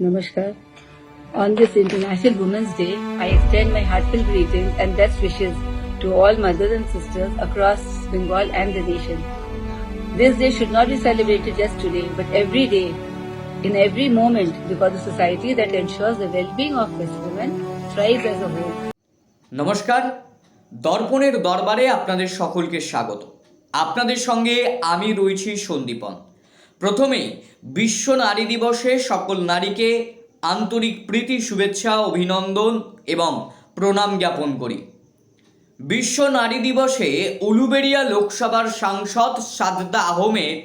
Namaskar. On this International Women's Day, I extend my heartfelt greetings and best wishes to all mothers and sisters across Bengal and the nation. This day should not be celebrated just today, but every day, in every moment, because a society that ensures the well-being of its women thrives as a whole. নমস্কার দর্পণের দরবারে আপনাদের সকলকে স্বাগত আপনাদের সঙ্গে আমি রয়েছি সন্দীপন প্রথমেই বিশ্ব নারী দিবসে সকল নারীকে আন্তরিক প্রীতি শুভেচ্ছা অভিনন্দন এবং প্রণাম জ্ঞাপন করি। বিশ্ব নারী দিবসে উলুবেড়িয়া লোকসভার সাংসদ সাদদা আহমেদ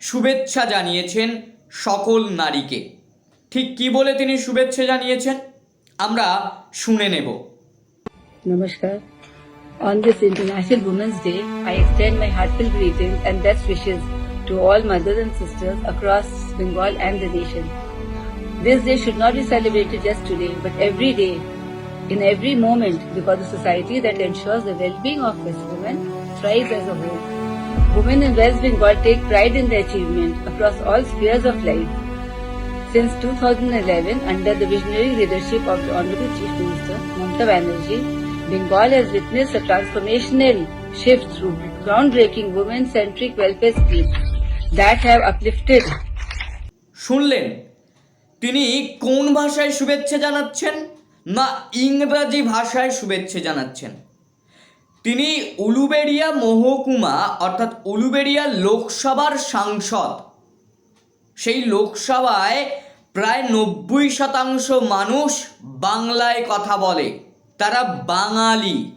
শুভেচ্ছা জানিয়েছেন সকল নারীকে। ঠিক কি বলে তিনি শুভেচ্ছা জানিয়েছেন? আমরা শুনে নেব। Namaskar. On this International Women's Day, I extend my heartfelt greetings and best wishes to all mothers and sisters across Bengal and the nation. This day should not be celebrated just today, but every day, in every moment, because a society that ensures the well-being of its women thrives as a whole. Women in West Bengal take pride in their achievement across all spheres of life. Since 2011, under the visionary leadership of the Honorable Chief Minister Mamata Banerjee, Bengal has witnessed a transformational shift through groundbreaking women-centric welfare schemes that have uplifted. শুনলেন? তিনি কোন ভাষায় শুভেচ্ছা জানাচ্ছেন না ইংরাজি ভাষায় শুভেচ্ছা জানাচ্ছেন? তিনি উলুবেড়িয়া মহকুমা, অর্থাৎ উলুবেড়িয়া লোকসভার সাংসদ। সেই লোকসভায় প্রায় নব্বই শতাংশ মানুষ বাংলায় কথা বলে। তারা বাঙালি।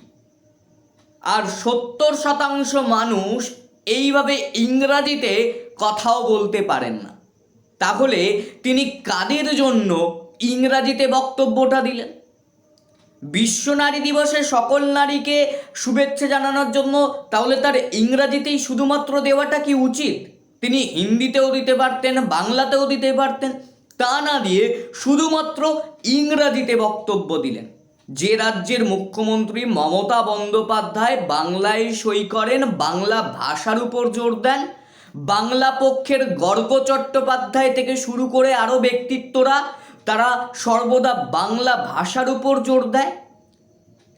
আর সত্তর শতাংশ মানুষ এইভাবে ইংরাজিতে কথাও বলতে পারেন না। তাহলে তিনি কাদের জন্য ইংরাজিতে বক্তব্যটা দিলেন? বিশ্ব নারী দিবসে সকল নারীকে শুভেচ্ছা জানানোর জন্য তাহলে তার ইংরাজিতেই শুধুমাত্র দেওয়াটা কি উচিত? তিনি হিন্দিতেও দিতে পারতেন, বাংলাতেও দিতে পারতেন। তা না দিয়ে শুধুমাত্র ইংরাজিতে বক্তব্য দিলেন। যে রাজ্যের মুখ্যমন্ত্রী মমতা বন্দ্যোপাধ্যায় বাংলায় সই করেন, বাংলা ভাষার উপর জোর দেন। বাংলা পক্ষের গর্গ চট্টোপাধ্যায় থেকে শুরু করে আরও ব্যক্তিত্বরা, তারা সর্বদা বাংলা ভাষার উপর জোর দেয়।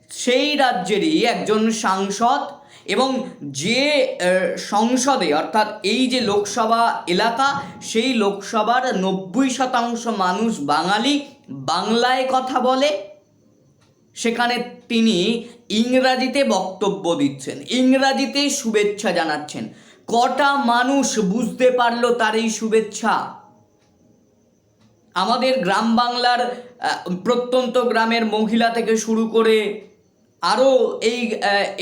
সেই রাজ্যেরই একজন সাংসদ এবং যে সংসদে, অর্থাৎ এই যে লোকসভা এলাকা, সেই লোকসভার নব্বই শতাংশ মানুষ বাঙালি, বাংলায় কথা বলে। সেখানে তিনি ইংরাজিতে বক্তব্য দিচ্ছেন ইংরাজিতে শুভেচ্ছা জানাচ্ছেন। কটা মানুষ বুঝতে পারল তার এই শুভেচ্ছা? আমাদের গ্রাম বাংলার প্রত্যন্ত গ্রামের মহিলা থেকে শুরু করে আরও এই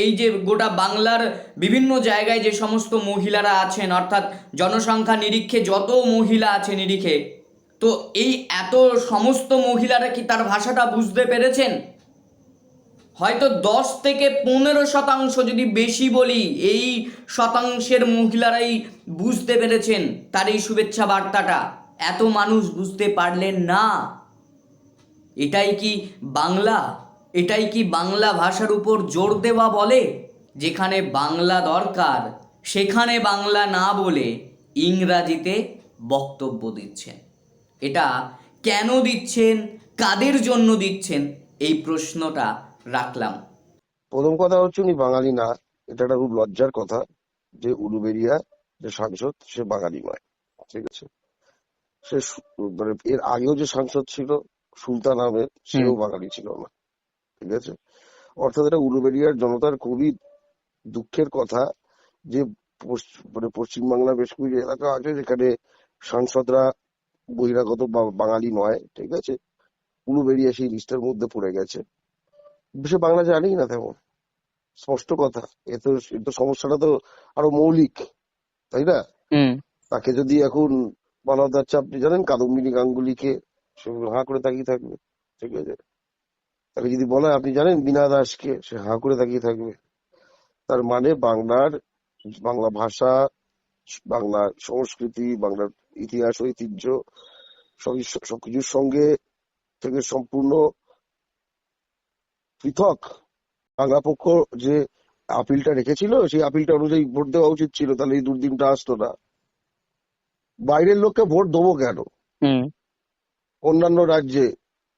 এই যে গোটা বাংলার বিভিন্ন জায়গায় যে সমস্ত মহিলারা আছেন, অর্থাৎ জনসংখ্যা নিরীক্ষে যত মহিলা আছে নিরিখে, তো এই এত সমস্ত মহিলারা কি তার ভাষাটা বুঝতে পেরেছেন? হয়তো দশ থেকে পনেরো শতাংশ যদি বেশি বলি, এই শতাংশের মহিলারাই বুঝতে পেরেছেন তার এই শুভেচ্ছা বার্তাটা। এত মানুষ বুঝতে পারলেন না। এটাই কি বাংলা? এটাই কি বাংলা ভাষার উপর জোর দেওয়া বলে? যেখানে বাংলা দরকার, সেখানে বাংলা না বলে ইংরাজিতে বক্তব্য দিচ্ছেন। এটা কেন দিচ্ছেন? কাদের জন্য দিচ্ছেন? এই প্রশ্নটা রাখলাম। প্রথম কথা হচ্ছে উনি বাঙালি না এটা একটা খুব লজ্জার কথা যে উলুবেরিয়া যে সাংসদ সে বাঙালি নয় ঠিক আছে? সে মানে এর আগেও যে সাংসদ ছিল সুলতান আহমেদ সেও বাঙালি ছিল না ঠিক আছে? অর্থাৎ এটা উলুবেরিয়ার জনতার খুবই দুঃখের কথা যে মানে পশ্চিমবাংলা বেশ কিছু এলাকা আছে যেখানে সাংসদরা বহিরাগত বাঙালি নয় ঠিক আছে? উলুবেরিয়া সেই লিস্টের মধ্যে পড়ে গেছে। সে বাংলা জানেই না তেমন। স্পষ্ট কথা। এ তো সমস্যাটা তো আরও মৌলিক তাই না? তাকে যদি এখন বলা আচ্ছা আপনি জানেন কাদম্বিনী গাঙ্গুলিকে হাঁ করে তাকিয়ে থাকবে ঠিক আছে? তাকে যদি বলা হয়, আপনি জানেন বীণা দাসকে সে হাঁ করে তাকিয়ে থাকবে। তার মানে বাংলার বাংলা ভাষা বাংলা সংস্কৃতি বাংলার ইতিহাস ঐতিহ্য সব- সবকিছুর সঙ্গে থেকে সম্পূর্ণ পৃথক। বাংলা পক্ষ যে আপিলটা রেখেছিল সেই আপিলটা অনুযায়ী ভোট দেওয়া উচিত ছিল তাহলে এই দুর্দিনটা আসতো না। বাইরের লোককে ভোট দেবো কেন? অন্যান্য রাজ্যে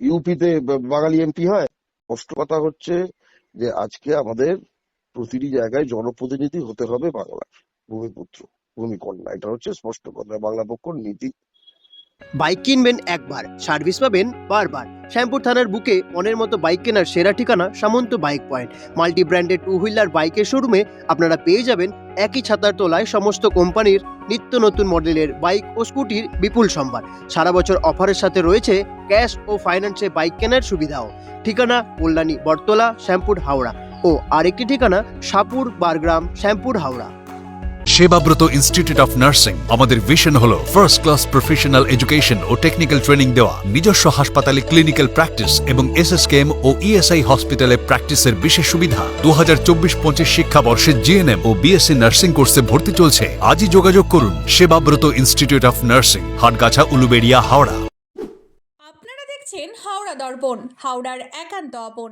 ইউপিতে বাঙালি এমপি হয়। স্পষ্ট কথা হচ্ছে যে আজকে আমাদের প্রতিটি জায়গায় জনপ্রতিনিধি হতে হবে বাংলার। ভূমিপুত্র ভূমিকন্যা এটা হচ্ছে স্পষ্ট কথা। বাংলা পক্ষর নীতি বাইক কিনবেন একবার, সার্ভিস পাবেন বারবার। শ্যামপুর থানার বুকে মনের মতো বাইক কেনার সেরা ঠিকানা Samanta bike point. Multi branded two wheeler বাইকের শোরুমে আপনারা পেয়ে যাবেন একই ছাতার তলায় সমস্ত কোম্পানির নিত্য নতুন মডেলের বাইক ও স্কুটির বিপুল সম্ভার। সারা বছর অফারের সাথে রয়েছে ক্যাশ ও ফাইন্যান্সে বাইক কেনার সুবিধাও। ঠিকানা কল্যাণী বটতলা, শ্যামপুর হাওড়া। ও আরেকটি ঠিকানা Sapur Bargram, Shyampur Howrah. Sebabrata institute of nursing আমাদের ভিশন হলো ফার্স্ট ক্লাস প্রফেশনাল এডুকেশন ও টেকনিক্যাল ট্রেনিং দেওয়া, নিজস্ব হাসপাতালে ক্লিনিক্যাল প্র্যাকটিস এবং এসএসকেএম ও ইএসআই হসপিটালে প্র্যাকটিসের বিশেষ সুবিধা। দু হাজার চব্বিশ পঁচিশ শিক্ষাবর্ষে জিএনএম ও বিএসসি নার্সিং কোর্সে ভর্তি চলছে। আজই যোগাযোগ করুন Sebabrata institute of nursing Hatgachha, Uluberia, Howrah. আপনারা দেখছেন হাওড়া দর্পণ, হাওড়ার একান্ত আপন।